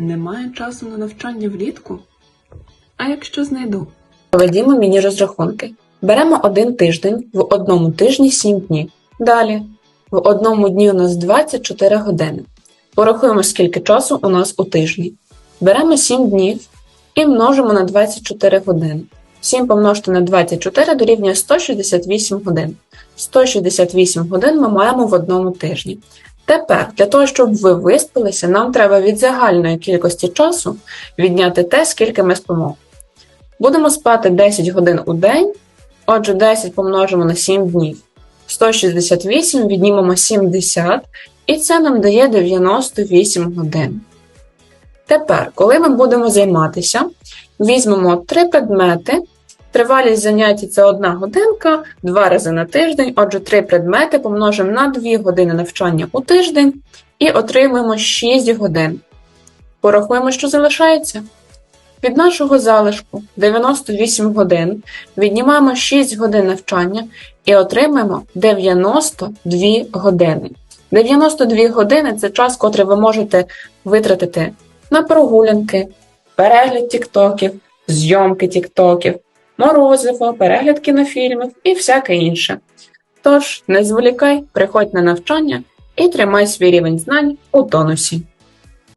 Немає часу на навчання влітку? А якщо знайду? Проведімо міні-розрахунки. Беремо один тиждень, в одному тижні 7 днів. Далі. В одному дні у нас 24 години. Порахуємо, скільки часу у нас у тижні. Беремо 7 днів і множимо на 24 години. 7 помножити на 24 дорівнює 168 годин. 168 годин ми маємо в одному тижні. Тепер, для того, щоб ви виспалися, нам треба від загальної кількості часу відняти те, скільки ми спимо. Будемо спати 10 годин у день, отже, 10 помножимо на 7 днів. 168 віднімемо 70, і це нам дає 98 годин. Тепер, коли ми будемо займатися, візьмемо три предмети. Тривалість заняття це 1 годинка, 2 рази на тиждень, отже, 3 предмети помножимо на 2 години навчання у тиждень і отримуємо 6 годин. Порахуємо, що залишається. Від нашого залишку 98 годин віднімаємо 6 годин навчання і отримаємо 92 години. 92 години це час, котрий ви можете витратити на прогулянки, перегляд тіктоків, зйомки тіктоків, морозиво, перегляд кінофільмів і всяке інше. Тож, не зволікай, приходь на навчання і тримай свій рівень знань у тонусі.